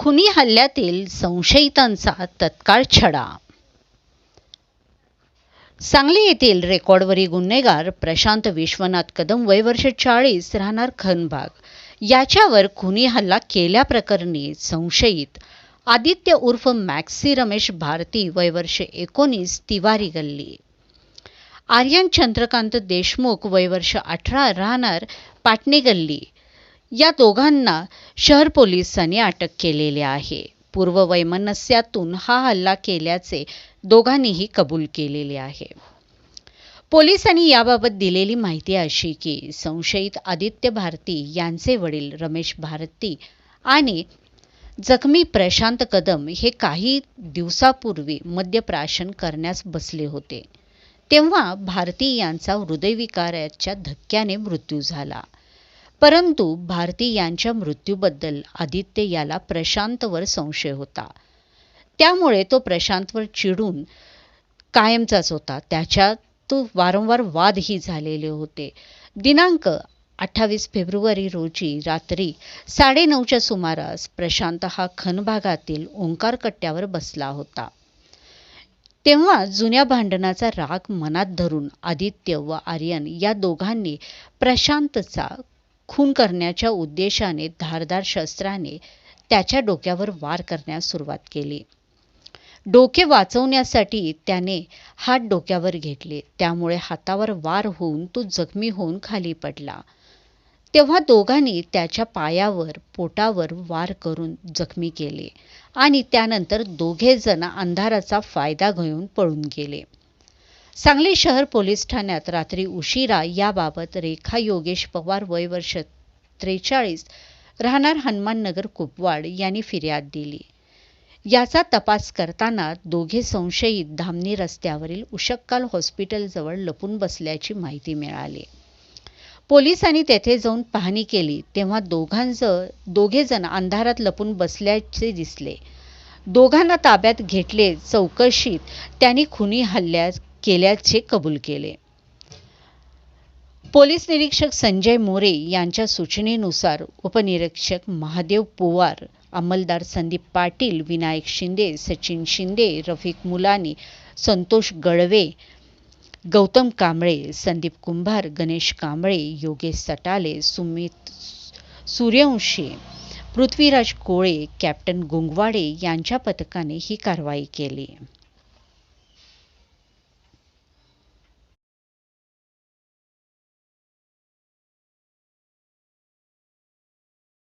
खुनी हल्ल्यातील संशयितांचा तत्काळ छडा. सांगली येथील रेकॉर्डवरी गुन्हेगार प्रशांत विश्वनाथ कदम वय वर्ष चाळीस राहणार खनभाग याच्यावर खुनी हल्ला केल्याप्रकरणी संशयित आदित्य उर्फ मॅक्सी रमेश भारती वय वर्ष एकोणीस तिवारी गल्ली. आर्यन चंद्रकांत देशमुख वय वर्ष अठरा राहणार पाटणी गल्ली. या दोघांना शहर पोलिसांनी अटक केलेली आहे. पूर्ववैमनस्यातून हा हल्ला केल्याचे दोघांनीही कबूल केलेले आहे. पोलिसांनी याबाबत दिलेली माहिती अशी की संशयित आदित्य भारती यांचे वडील रमेश भारती आणि जखमी प्रशांत कदम हे काही दिवसापूर्वी मद्यप्राशन करण्यास बसले होते. तेव्हा भारती यांचा हृदयविकाराच्या धक्क्याने मृत्यू झाला. परंतु भारती यांच्या मृत्यूबद्दल आदित्य याला प्रशांतवर संशय होता. त्यामुळे तो प्रशांतवर चिडून कायमचाच होता. त्याच्यात तो वारंवार वादही झालेले होते. दिनांक अठ्ठावीस फेब्रुवारी रोजी रात्री साडेनऊच्या सुमारास प्रशांत हा खनभागातील ओंकार कट्ट्यावर बसला होता. तेव्हा जुन्या भांडणाचा राग मनात धरून आदित्य व आर्यन या दोघांनी प्रशांतचा खून करण्याच्या उद्देशाने धारदार शस्त्राने त्याच्या डोक्यावर वार करण्यास सुरुवात केली. डोके वाचवण्यासाठी त्याने हात डोक्यावर घेतले. त्यामुळे हातावर वार होऊन तो जखमी होऊन खाली पडला. तेव्हा दोघांनी त्याच्या पायावर पोटावर वार करून जखमी केले आणि त्यानंतर दोघे जण अंधाराचा फायदा घेऊन पळून गेले. सांगली शहर पोलीस ठाण्यात रात्री उशिरा याबाबत रेखा योगेश पवार वय वर्ष त्रेचाळीस राहणार हनुमाननगर कुपवाड यांनी फिर्याद दिली. याचा तपास करताना दोघे संशयित धामणी रस्त्यावरील उशक्काल हॉस्पिटलजवळ लपून बसल्याची माहिती मिळाली. पोलिसांनी तेथे जाऊन पाहणी केली तेव्हा दोघांचं दोघेजण अंधारात लपून बसल्याचे दिसले. दोघांना ताब्यात घेतले चौकशीत त्यांनी खुनी हल्ल्यास केल्याचे कबूल केले. पोलीस निरीक्षक संजय मोरे यांच्या सूचनेनुसार उपनिरीक्षक महादेव पोवार अंमलदार संदीप पाटील विनायक शिंदे सचिन शिंदे रफिक मुलानी संतोष गळवे गौतम कांबळे संदीप कुंभार गणेश कांबळे योगेश सटाले सुमित सूर्यवंशी पृथ्वीराज कोळे कॅप्टन गुंगवाडे यांच्या पथकाने ही कारवाई केली.